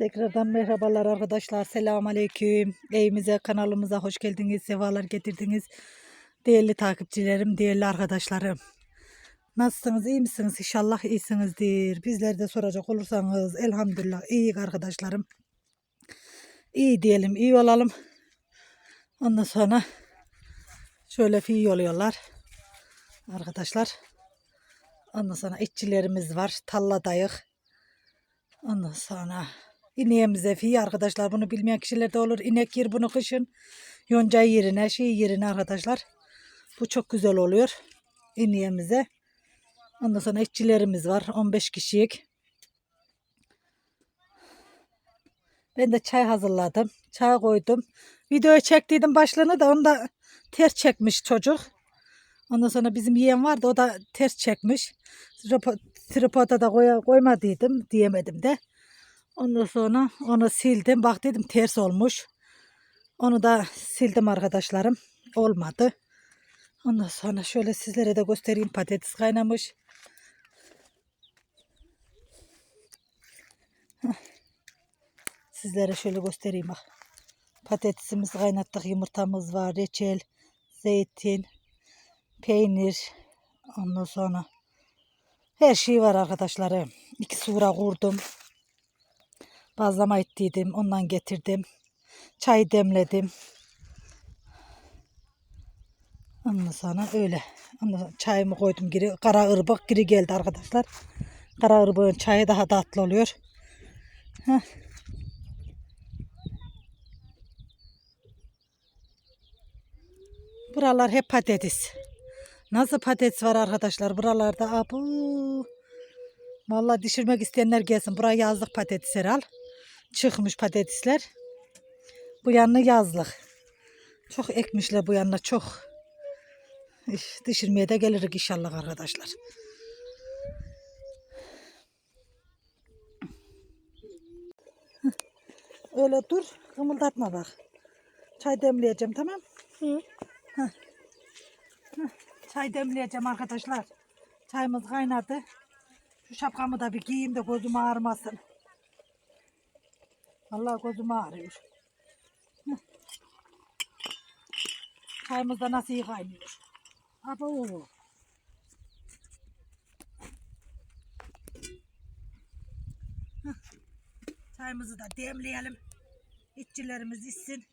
Tekrardan merhabalar arkadaşlar. Selamun Aleyküm. Evimize, kanalımıza hoş geldiniz. Sevalar getirdiniz. Değerli takipçilerim, değerli arkadaşlarım. Nasılsınız, iyi misiniz? İnşallah iyisinizdir. Bizler de soracak olursanız elhamdülillah iyi arkadaşlarım. İyi diyelim, iyi olalım. Ondan sonra şöyle iyi oluyorlar. Arkadaşlar. Ondan sonra işçilerimiz var. Talladayık. Ondan sonra ineğimize fi arkadaşlar bunu bilmeyen kişiler de olur. İnek yer bunu kışın yonca yerine şey yerine arkadaşlar. Bu çok güzel oluyor ineğimize. Ondan sonra işçilerimiz var 15 kişilik. Ben de çay hazırladım. Çay koydum. Videoyu çektiydim başlığını da onu da ters çekmiş çocuk. Ondan sonra bizim yeğen vardı o da ters çekmiş. Tripo- Tripoda da koy, koymadıydım diyemedim de. Ondan sonra onu sildim. Bak dedim ters olmuş. Onu da sildim arkadaşlarım. Olmadı. Ondan sonra şöyle sizlere de göstereyim. Patates kaynamış. Sizlere şöyle göstereyim bak. Patatesimizi kaynattık. Yumurtamız var. Reçel, zeytin, peynir. Ondan sonra her şey var arkadaşlarım. İki sura kurdum. Bazlama ettiydim. Ondan getirdim. Çay demledim. Ondan sonra öyle. Ondan çayımı koydum geri. Kara ırbık geri geldi arkadaşlar. Kara ırbığın çayı daha tatlı oluyor. Heh. Buralar hep patates. Nasıl patates var arkadaşlar buralarda? Abu. Vallahi düşürmek isteyenler gelsin. Buraya yazlık patatesler al. Çıkmış patatesler. Bu yanına yazlık. Çok ekmişler bu yanına çok. İş, Düşürmeye de gelirik inşallah arkadaşlar. Heh. Öyle dur. Kımıldatma bak. Çay demleyeceğim tamam. Hı. Çay demleyeceğim arkadaşlar. Çayımız kaynadı. Şu şapkamı da bir giyeyim de gözüm ağrımasın. Vallahi gözüm ağrıyor. Hı. Çayımız nasıl iyi kaynıyor. Abo. Hı. Çayımızı da demleyelim. İşçilerimiz içsin.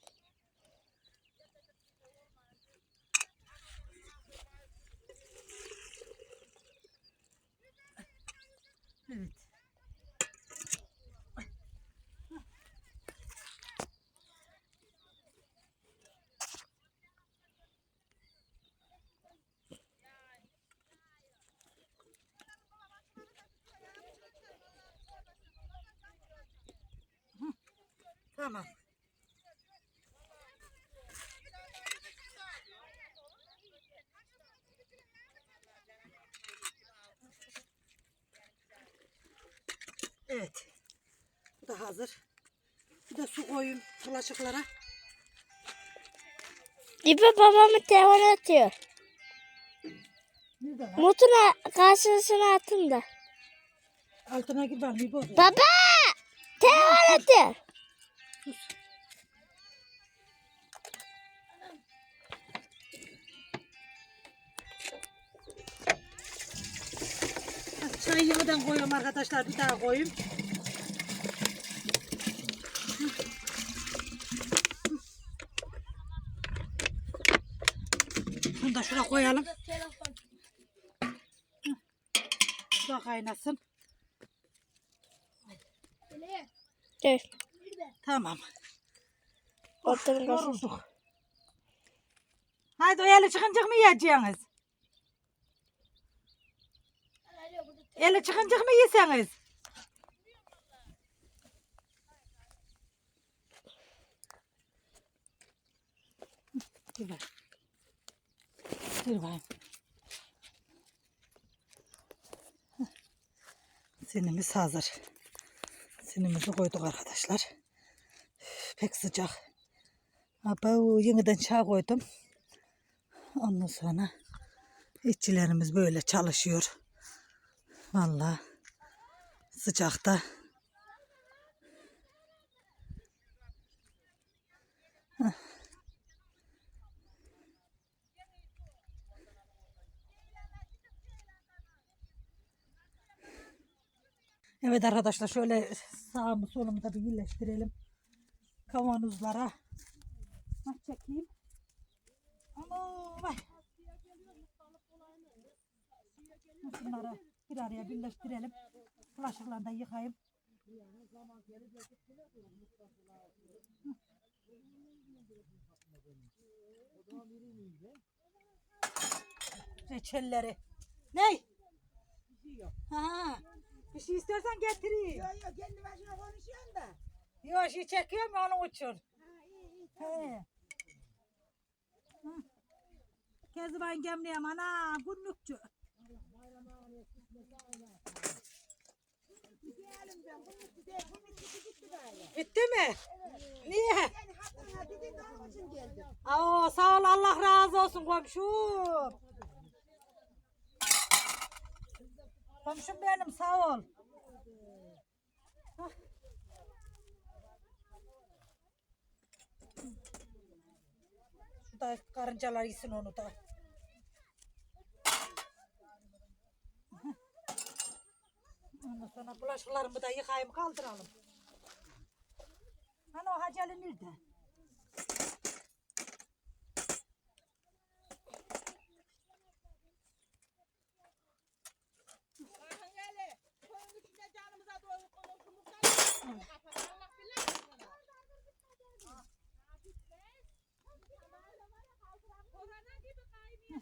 Evet. Bu da hazır. Bir de su koyayım bulaşıklara. Dibe babamı telefon atıyor. Mutuna karşısına atın da. Altına ben bir boz. Baba! Telefon atıyor. Arkadaşlar. Bir daha koyayım. Bunu da şuraya koyalım. Şu da kaynasın. Dur. Tamam. Oturun kalsın. Yorulduk. Haydi o eli çıkınca mı yiyeceksiniz? Eli çıkınca mı yeseniz? Dur bak. Dur bakayım. Sinimiz hazır. Sinimizi koyduk arkadaşlar. Pek sıcak. Aba yeniden çay koydum. Ondan sonra işçilerimiz böyle çalışıyor. Vallahi sıcakta Evet arkadaşlar şöyle sağımı solumu da bir birleştirelim. Kavanozlara. Bak çekeyim. Ama vay. Bunları bir araya birleştirelim. Bulaşıklarını da yıkayayım. Reçelleri. Ney? Ha. Bir şey istersen getireyim. Yok yok kendi başına konuşuyorsun da. Yok şey çekiyorum ya onun için. He. Hı. Kezban gemliyem ana günlükçü. Bitti mi? Niye? Aa, sağ ol Allah razı olsun komşum. Komşum benim sağ ol. Şu da karıncalar yesin onu da. Ondan sonra bulaşıklarımı da yıkayayım kaldıralım. Hani o haceli nerede?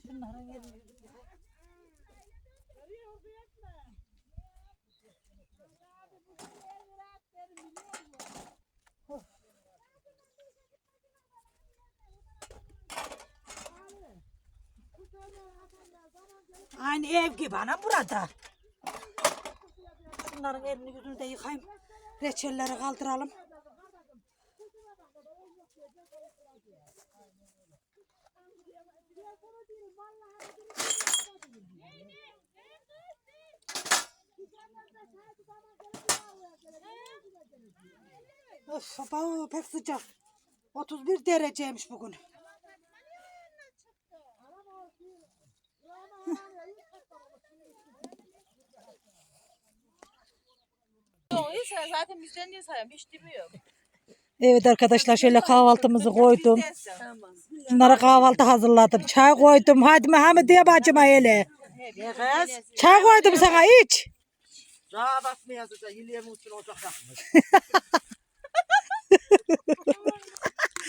Şunların yerini Aynı ev gibi ana burada. Şunların elini yüzünü de yıkayayım. Reçelleri kaldıralım. Of, baba, pek sıcak. 31 dereceymiş bugün. Doğruysa zaten bizden niye sayayım? Hiç dibi yok. Evet arkadaşlar şöyle kahvaltımızı koydum. Tamam. Bunlara kahvaltı hazırladım. Çay koydum. Hadi Muhammed diye bacıma hele. Ne kız? Çay koydum sana iç. Sağa basmayasın da yılyemin için ocak yakmış.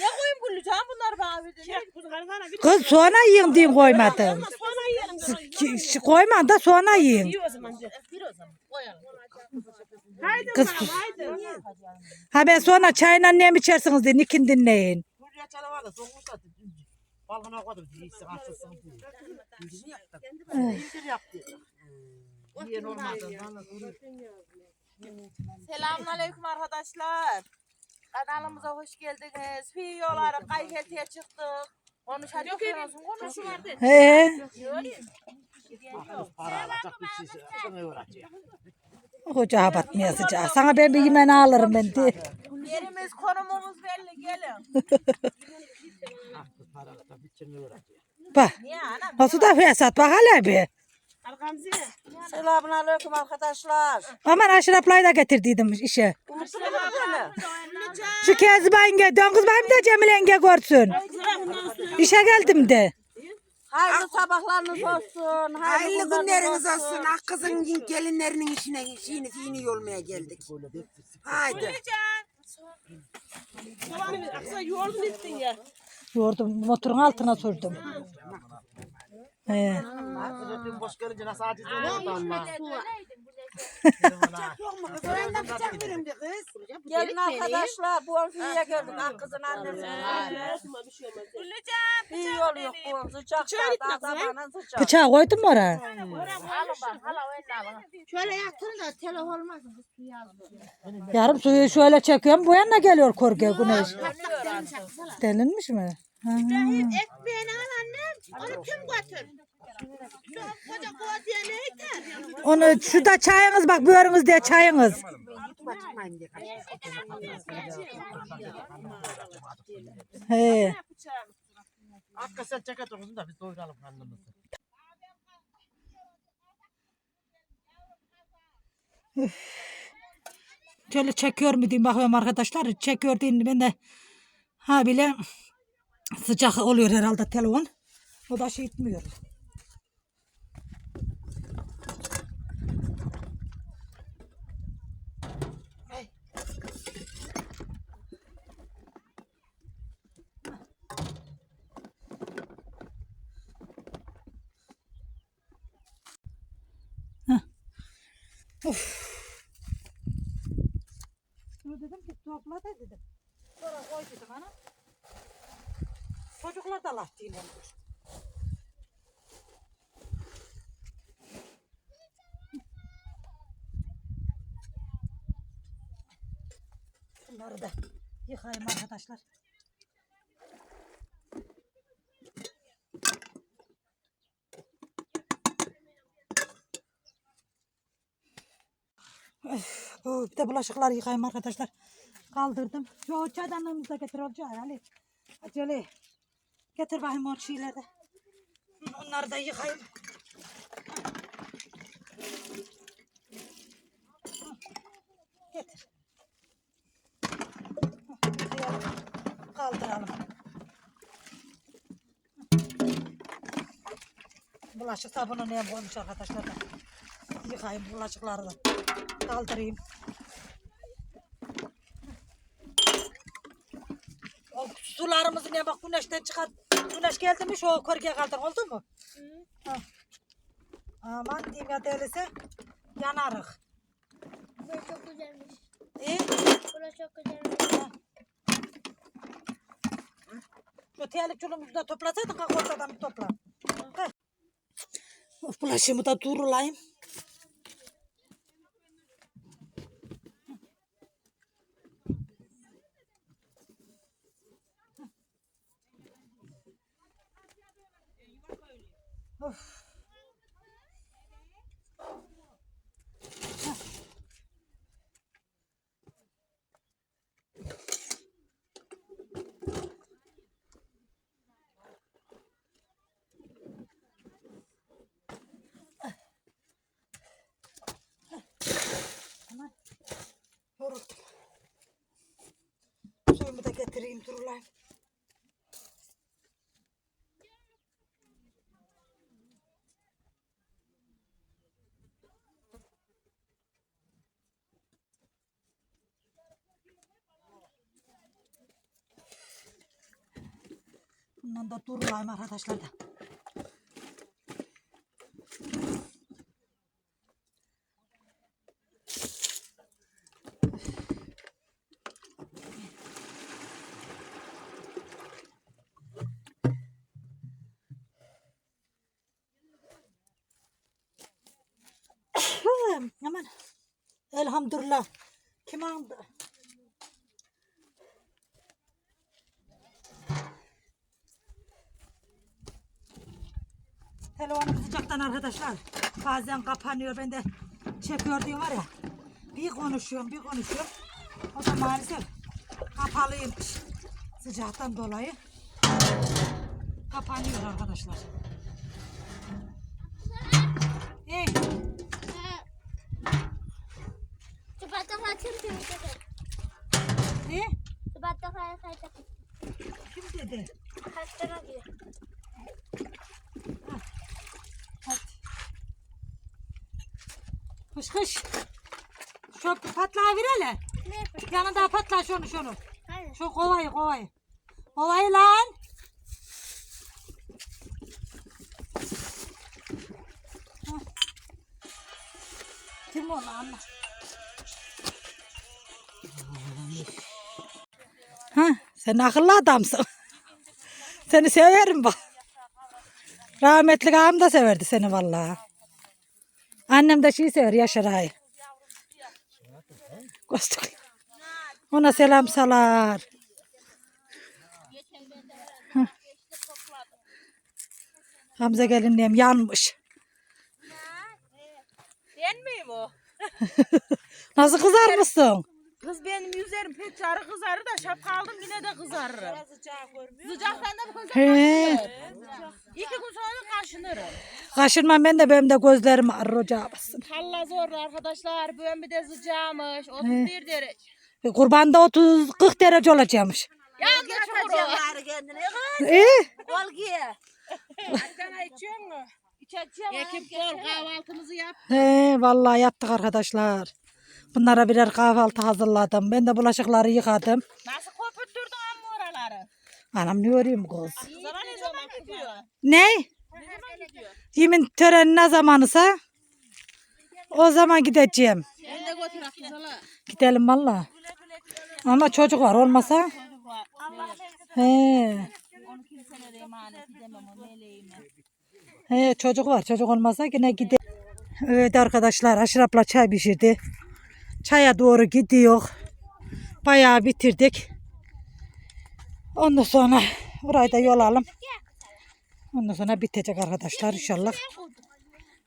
Ne koyayım bu lütfen bunlar bana bir de. Kız sonra yiyin diye koymadım. Sonra yiyelim. Da sonra yiyin. İyi o zaman. Bir o zaman. Koyalım. Kız ha ben sonra çayla ne mi içersiniz diye nikin dinleyin. Buraya çalı var da soğumuş da balkona koydum değilsin açılsın diye. İncini yaptım. İncini yaptım. Niye normalde? Selamünaleyküm arkadaşlar. Kanalımıza hoş geldiniz. Videoları kayfetiye çıktık. Konuşacak olsun. Konuşun artık. He. Para alacak bir şey. Sana. Koca batmaya sıcağı. Sana ben bir yemeğini alırım ben de. Yerimiz konumumuz belli. Gelin. Bak. Nasıl da fesat bak hele bir. Selamünaleyküm arkadaşlar. Aman Aşraf'layı da getirdiydim işe. Şu Kezban yenge dön kız benim de Cemile yenge görsün. İşe geldim de. Hayırlı sabahlarınız olsun. Hayırlı günleriniz olsun. Ah kızın gelinlerinin işine işini fini yolmaya geldik. Haydi. Yoğurdum motorun altına sürdüm. He. Boş gelince nasıl aciz oluyordu ama. Öğrenden bıçak verin bir kız. Gelin arkadaşlar. Bu amfiye geldik. Ah kızın annesi. İyi yol yok bu sıcak. Zamanın sıcak. Bıçağı koydun mu oraya? Alın bak. Hala alın. Şöyle yaptın da telef olmaz. Yarım suyu şöyle çekiyorum. Bu yana geliyor korkuyor güneş. Delinmiş mi? Ha. Ekmeğini al annem. Onu kim götür? Onu şu da çayınız bak buyurunuz diye çayınız. He. Karnımızı. Şöyle çekiyor mu diyeyim bakıyorum arkadaşlar. Çekiyor diyeyim ben de ha bile sıcak oluyor herhalde telefon. O da şey etmiyor. Şunu dedim ki topla da dedim. Sonra koy dedim ana. Çocuklar da laf dinlemiyor. Bunları da yıkayayım arkadaşlar. Öf, bu bir de bulaşıkları yıkayayım arkadaşlar. Kaldırdım. Yo çaydanlığımızı da getir olacak Ali. Acele. Getir bakayım o şeyleri. Onları da yıkayayım. Getir. Kaldıralım. Bulaşık sabunu neye koymuş arkadaşlar da. Yıkayayım bulaşıkları da. Kaldırayım. O sularımızı ne bak güneşten çıkar. Güneş geldi mi şu korkuya kaldır oldu mu? Ha. Aman diyeyim ya değilse yanarık. Burası çok güzelmiş. İyi. Burası çok güzelmiş. Şu telik çulumuzu da toplasaydın kalk ortadan bir topla. Of bulaşığımı da durulayım. Of. Aman yoruldum. Da getireyim durulayım. Bundan da durulayım arkadaşlar da. Aman. Elhamdülillah. Kim aldı? Telefonum sıcaktan arkadaşlar. Bazen kapanıyor. Ben de çekiyor var ya. Bir konuşuyorum bir konuşuyorum. O da maalesef kapalıymış. Sıcaktan dolayı. Kapanıyor arkadaşlar. Hey. Sıfatla kaçır Ne? Sıfatla kaçır Kim dedi? Kaçtara diyor. Hadi. Kış kış. Şu patlağı ver hele. Ne yapıyor? Yanında patla şunu şunu. Hayır. Şu kovayı kovayı. Kovayı lan. Kim o lan? Ha, sen akıllı adamsın. Seni severim bak. Rahmetli ağam da severdi seni vallahi. Annem de şey sever Yaşar Ağa'yı. Kostuk. Ona selam salar. Hamza gelinliğim yanmış. Ben miyim o? Nasıl kızarmışsın? Kız benim yüzerim pek sarı kızarır da şapka aldım yine de kızarırım. Sıcaktan da bu gözler He. kaşınır. İki gün sonra kaşınırım. Kaşırma ben de benim de gözlerim ağrır ocağa bassın. Halla zor arkadaşlar. Bu ömrü de sıcağımış. 31 derece. E, Kurbanda 30-40 derece olacakmış. Yandı çukuru. kendine. İyi. Ol giye. Sana içiyor mu? İçeceğim. Ekip bol kahvaltımızı yap. He, vallahi yattık arkadaşlar. Bunlara birer kahvaltı hazırladım. Ben de bulaşıkları yıkadım. Nasıl köpürttürdün amma oraları? Anam ne öreyim kız? Kızana ne zaman gidiyor? Ne? Ne zaman gidiyor? Yemin töreni ne zamanısa o zaman gideceğim. Ben de götür kızala. Gidelim valla. Ama çocuk var olmasa. He. He çocuk var. Çocuk olmasa yine gidelim. Evet arkadaşlar Aşrap'la çay pişirdi. Çaya doğru gidiyor. Bayağı bitirdik. Ondan sonra burayı da yol alalım. Ondan sonra bitecek arkadaşlar inşallah.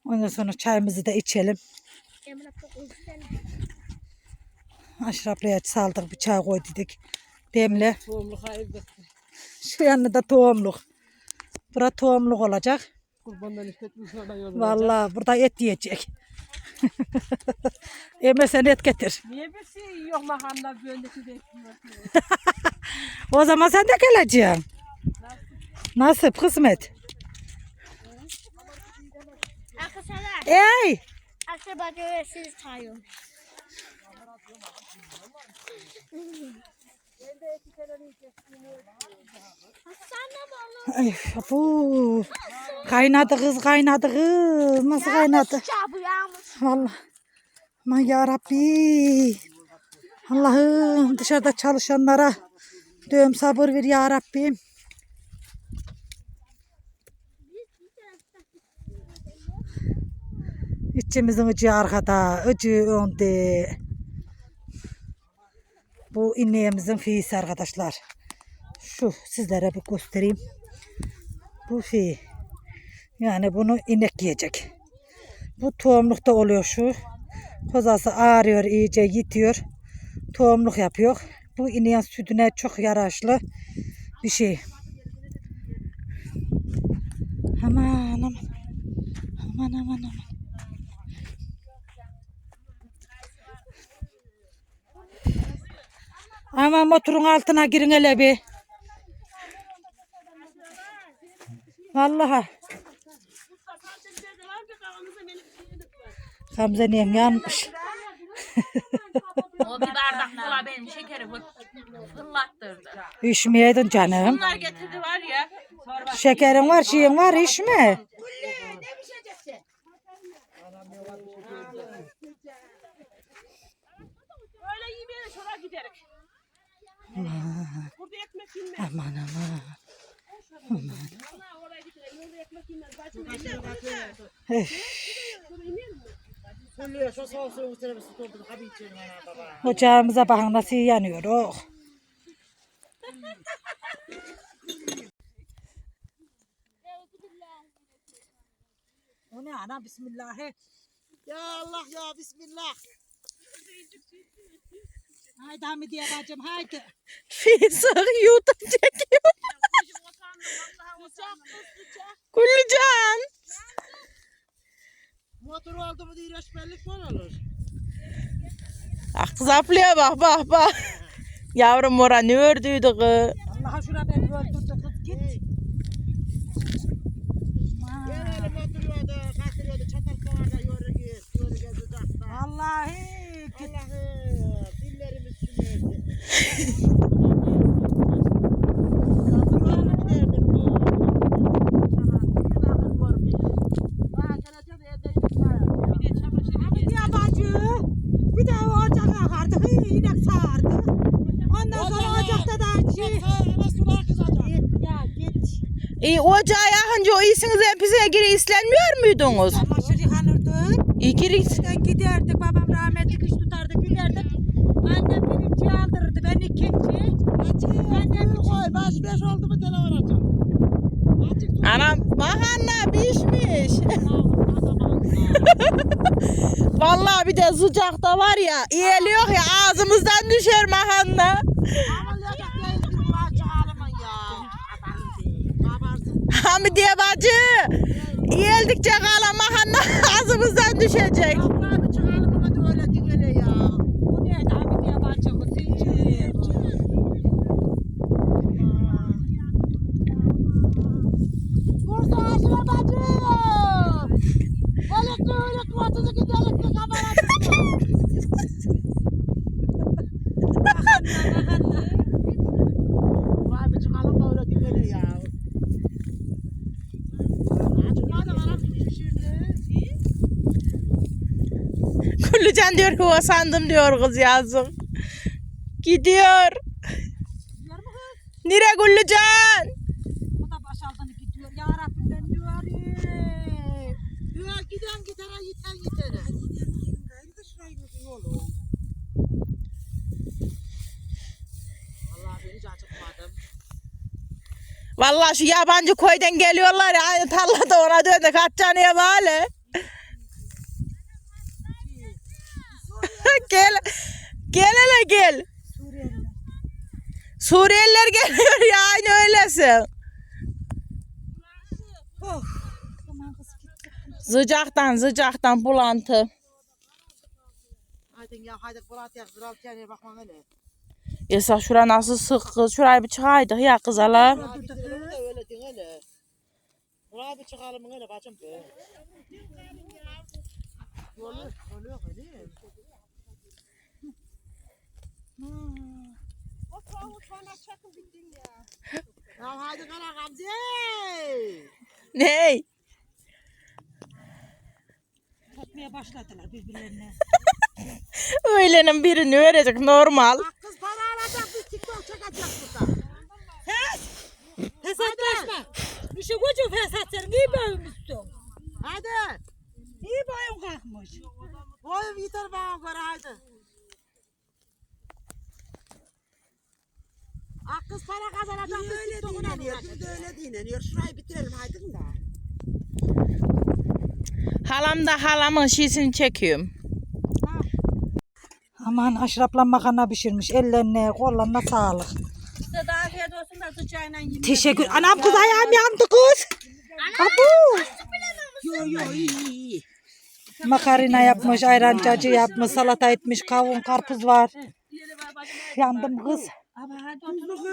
Ondan sonra çayımızı da içelim. Aşraplı'ya saldık çay koy dedik. Demle. Tohumluk ayırdık. Şu yanında da tohumluk. Bura tohumluk olacak. Kurbandan yolda. Vallahi burada et yiyecek. Emre et getir. Niye bir şey yok öndeki de ekmiyor. O zaman sen de geleceksin. Nasip kısmet. Arkadaşlar. Ey! Akraba görürsünüz sayıyor. Ay, bu. Kaynadı kız kaynadı kız. Nasıl kaynadı? Vallahi. Aman ya Rabbi. Allah'ım dışarıda çalışanlara diyorum sabır ver ya Rabbim. İçimizin acı arkada, acı önde. Bu ineğimizin fiyisi arkadaşlar. Şu sizlere bir göstereyim. Bu fi. Yani bunu inek yiyecek. Bu tohumlukta oluyor şu. Kozası ağrıyor iyice yitiyor. Tohumluk yapıyor. Bu ineğin sütüne çok yaraşlı bir şey. Aman aman. Aman aman aman. Ama motorun altına girin hele bir. Vallahi. Gamze'nin yanmış. O bir bardak kola benim şekeri fır- fırlattırdı. İçmeyeydin canım. Bunlar getirdi var ya. Şekerin var, şeyin var, içme. Öyle yemeğe sonra giderik. Burada ekmek yenmez. Aman aman. Ocağımıza bakın nasıl yanıyor. Oh. O ne ana bismillahi. Ya Allah ya Bismillah. Haydi Hamidiye bacım haydi. Fizik YouTube çekiyor. Gülcan. Motor oldu mu diye reçmenlik mi olur? Ah kız ablaya bak bak bak. Yavrum ora ne ördüydü kız. Allah'a şuna beni öldürdü kız git. Genelde motoruyordu, katırıyordu, çatal kovarda yürü git, yürü git uzakta. Vallahi git. Allah'ım, E, ocağa yakınca o iyisiniz hepsine geri islenmiyor muydunuz? Çamaşır yıkanırdı. İyi geri giderdik babam rahmetli kış tutardı giderdik. Annem birinci aldırırdı ben ikinci. Annem koy, baş beş oldu mu. Açık su. Anam makarna pişmiş. Vallahi bir de sıcakta var ya. Yiyeliyor ya ağzımızdan düşer mahanna. Hamidiye bacı. Yeldikçe kala mahanna ağzımızdan düşecek. Abi çıkarımın hadi öyle dingele ya. Bu ne? Abi diye bacımı sileceğim. Bursa aşıra bacı. Balıklı öyle kuvatısı gidelim ki kamera Abi çıkalım da öyle dingele ya. Çıkmadı anam şişirdi. Gülücan diyor ki o sandım diyor kız yazık. Gidiyor. Nere Gülücan? Bu da başaltını gidiyor. Ya Rabbim ben diyor. Ya giden gidene yiten yitene. Vallahi ben hiç acıkmadım. Vallahi şu yabancı köyden geliyorlar ya tarlada ona döndük. Kaçcanıya bari. Gel. Gel hele gel. Suriyeliler geliyor ya aynı öylesin. Sıcaktan sıcaktan bulantı. Haydi ya haydi bakmam öyle. Şura nasıl sık kız. Şurayı bir çıkaydık ya kız de öyle din öyle. Buraya bir çıkalım öyle bacım be. Oluyor, oluyor öyle. Ya haydi kara Gamze. Ney? Tatmaya başladılar birbirlerine. Öğlenin birini öğrenecek normal. Bak kız para alacak biz TikTok çekecek burada. Fesatlaşma. Bir şey koca fesat sen. Niye büyümüşsün? Hadi. Niye boyun kalkmış? Boyum yeter bana göre haydi. Ah kız para kazanacak biz TikTok'una Dinleniyor, bir de öyle dinleniyor. Şurayı bitirelim haydi da. Halam da halamın şişini çekiyorum. Aman Aşrap'la makarna pişirmiş. Ellerine kollarına sağlık. Size daha afiyet olsun da sıcağıyla yiyin. Teşekkür. Anam kız ayağım yandı kız. Abu. Yo yo iyi iyi. iyi. Makarina yapmış, ayran cacı yapmış, salata etmiş, kavun, karpuz var. Yandım kız. Ama hadi otur.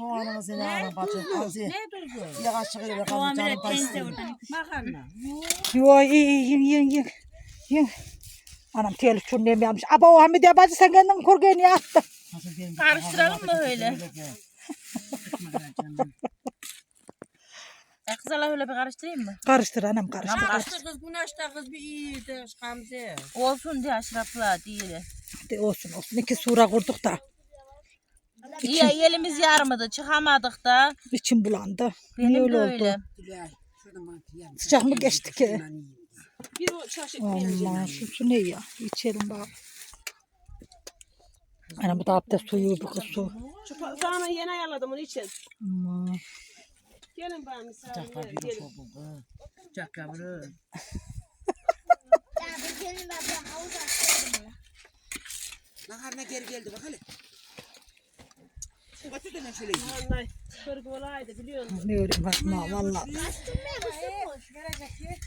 Alın bacım. Ne çıkıyor. Makarna. Yo iyi iyi yiyin yiyin yiyin. yiyin. Anam telif şunu yapmış. Aba o Hamide bacı sen kendin kurgeni yaptın. Karıştıralım mı öyle? Kız hala öyle bir karıştırayım mı? Karıştır anam karıştır. karıştır. Karıştı kız güneşte kız bir iyiydi Gamze. Olsun diye aşrafla değil. De olsun olsun. İki sura kurduk da. İyi elimiz yarmadı çıkamadık da. İçim bulandı. Benim öyle öyle. oldu? Sıcak mı geçti ki? Bir o çaşık Aman şu su ne ya? İçelim bak. Anam bu da abdest suyu bu kız su. Şu pa- Sana yeni ayarladım onun için. Aman. Gelin bana misafirler. Gelin. Çak yavrum. Makarna geri geldi bak hele. Batı da şöyle yiyin. Vallahi kırık olaydı biliyor musun? Öreyim bakma valla.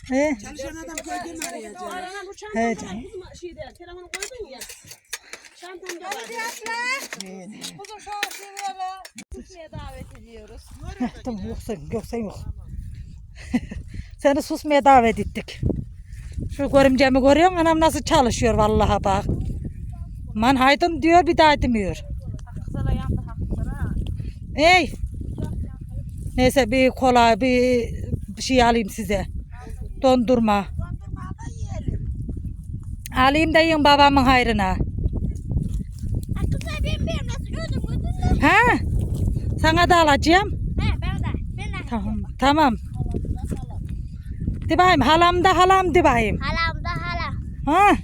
He? Çalışan adam koyduğunu arayacak. Arana bu çantamda canım. var. Kızım şeyde telefonu koydun ya. Çantamda var. Tamam yok sen, yok sen yok. Seni susmaya davet ettik. Şu görümcemi görüyor musun? Anam nasıl çalışıyor vallahi bak. Man haydım diyor bir daha demiyor. Kız hala yandı haklılar ha. Ey. Neyse bir kola bir şey alayım size. Dondurma. Alayım da yiyin babamın hayrına. Kızlar benim benim nasıl gördün gördün mü? Ha? Sana da alacağım. He ben de. Ben de. Tamam. Tamam. De bakayım halam da halam de bakayım. Halam da hala. Ha?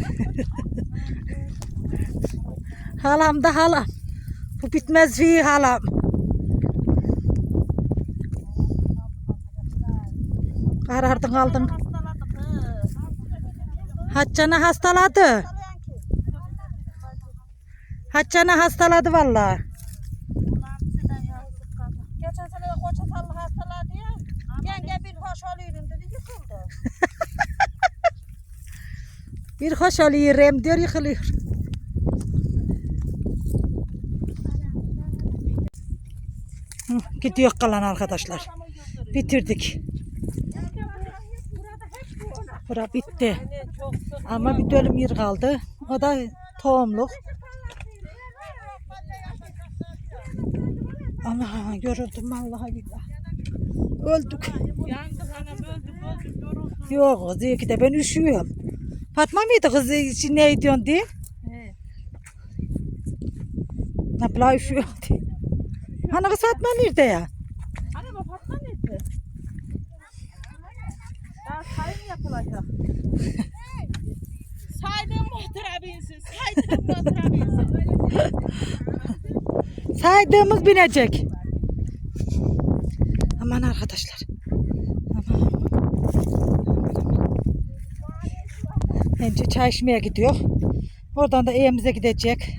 halam da halam. Bu bitmez fi halam. Karardın aldın. Haccan'ı hastaladı. Haccan'ı hastaladı vallahi. Geçen sene de koça sallı hastaladı ya. Yenge bir hoş olayım dedi yıkıldı. Bir hoş oluyor hem diyor yıkılıyor. Gidiyor kalan arkadaşlar. Bitirdik. Bura bitti. Ama bir dönüm yer kaldı. O da tohumluk. Allah yoruldum vallahi billahi. Öldük. Yandık anam öldük öldük yorulduk. Yok Zeki de ben üşüyorum. Fatma mıydı kız için ne ediyorsun diye? Ne bla üşüyor diye. Hani kız Fatma nerede ya? Anam o patla nerede? Daha sayım yapılacak. Saydığım motora binsin. Saydığım motora binsin. Saydığımız binecek. Aman arkadaşlar. Aman. Önce çay gidiyor. Oradan da evimize gidecek.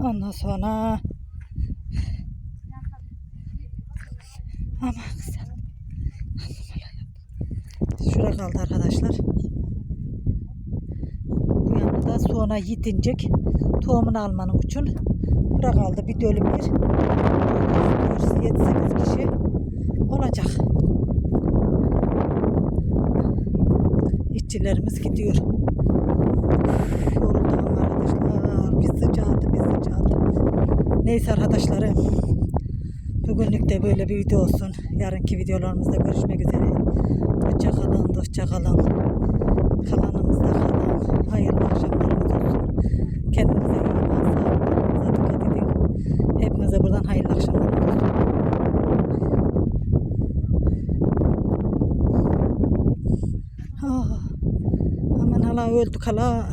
Ondan sonra Aman kızım. Şura kaldı arkadaşlar. Bu yanında da sonra yitincek tohumunu almanın için. Bura kaldı bir dönüm yer. 7-8 kişi olacak. İşçilerimiz gidiyor. Yoruldum arkadaşlar. Bir sıcaktı, bir sıcaktı. Neyse arkadaşlarım. Bugünlük de böyle bir video olsun. Yarınki videolarımızda görüşmek üzere. Hoşça kalın, hoşça kalın. Hayırlı akşamlarımız olsun. Kendinize iyi bakın. Sağlığınıza dikkat edin. Hepinize buradan hayırlı akşamlar olsun. Ah, aman hala öldük hala.